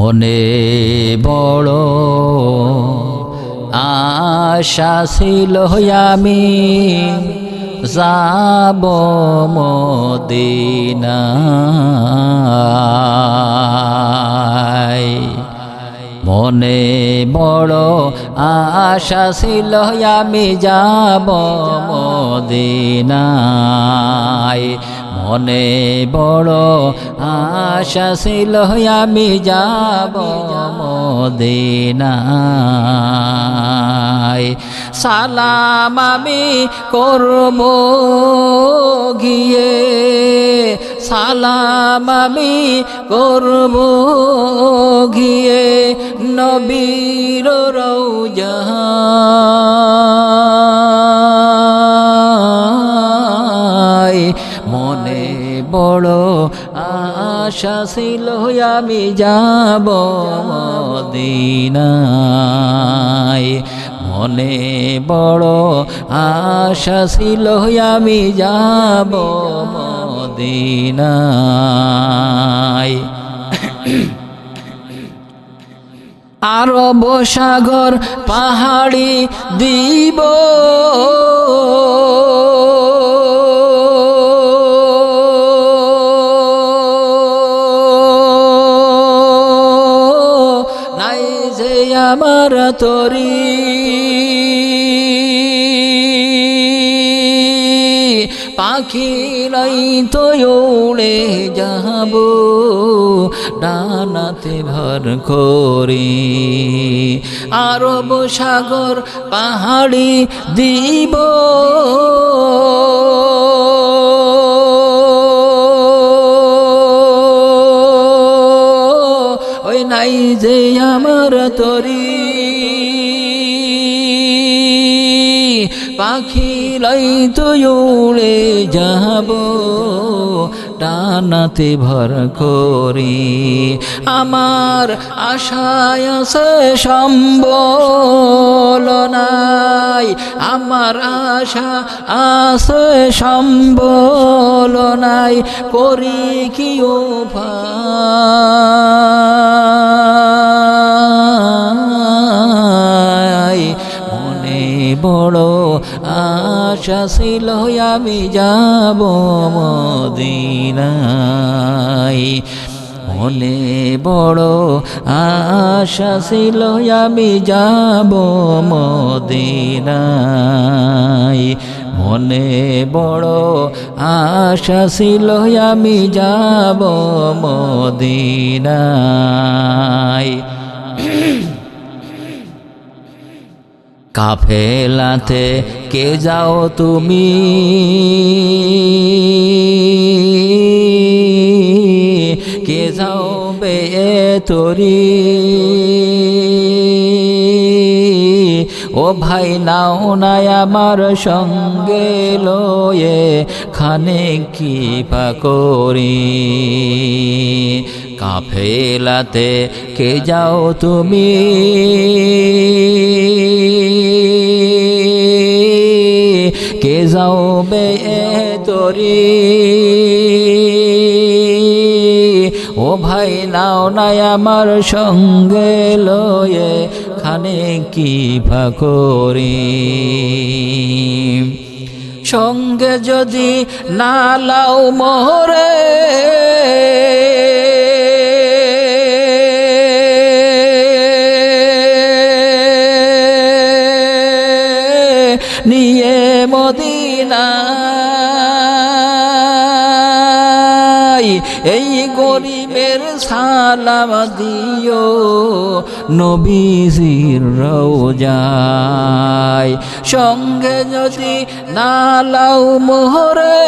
মনে বড় আশা ছিল আমি যাব মদিনায়। মনে বড় আশা ছিল আমি যাব মদিনায়। মনে বড় আশা ছিল আমি যাব মদিনায়। সালাম আমি করব গিয়ে। সালাম আমি করব গিয়ে। নবীর রৌজায় বড় আশা ছিল আমি যাব মদিনায়। মনে বড় আশা ছিল আমি যাব মদিনায়। আরব সাগর পাহাড়ি দিব আমার তরি। পাখি নাই তো উড়ে যাব, ডানাতে ভর করি। আরব সাগর পাহাড়ি দিব। ওই নাই যে আমার তরি। পাখি লাই তো উড়ে যাব টানাতে ভর করি। আমার আশায় সম্বল নাই, আমার আশা আছে সম্বল নাই, করি কি মনে বড় আশা ছিল আমি যাব মদিনায়। মনে বড় আশা ছিল আমি যাব মদিনায়। মনে বড় আশা ছিল আমি যাব মদিনায়। কাফেলাতে কে যাও তুমি? কে যাও বে তরি? ও ভাই নাও নাই আমার সঙ্গে লয়ে, খানে কি করি। কাফেলাতে কে যাও তুমি? কে যাও বে তরি? ও ভাই, নাও নাই আমার সঙ্গে লয়ে খানে কি করি সঙ্গে যদি না লাও মোহরে নিয়ে মদিনায় এই গরিবের সালাম দিও নবীজির রোজায় সঙ্গে যদি না লাও মোহরে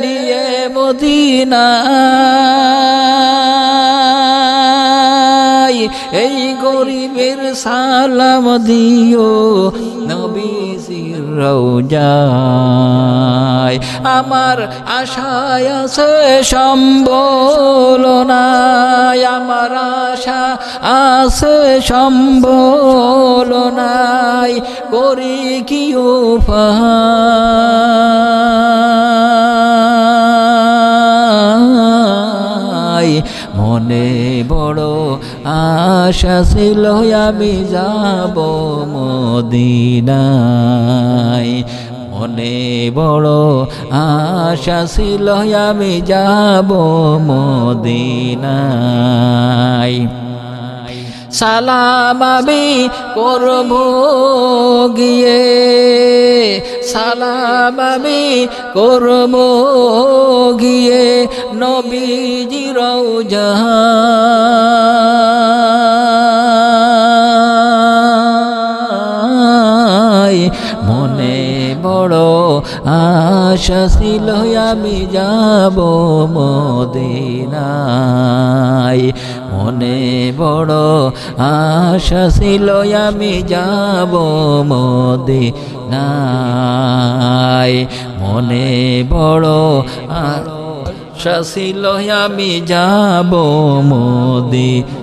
নিয়ে সালাম দিও নবীজির রওজায়। আমার আশায় আছে সম্বল নাই আমার আশা আছে সম্বল নাই করি কি উপায় মনে বড় আশা ছিল আমি যাব মদিনায়। মনে বড় আশা ছিল আমি যাব মদিনায়। সালাম আমি করব গিয়ে। সালাম আমি করব গিয়ে রৌজায় মনে বড় আশা ছিল আমি যাব মদিনায়। মনে বড় আশা ছিল আমি যাব মদিনায়। মনে বড় আশা ছিল আমি যাব মদিনায়।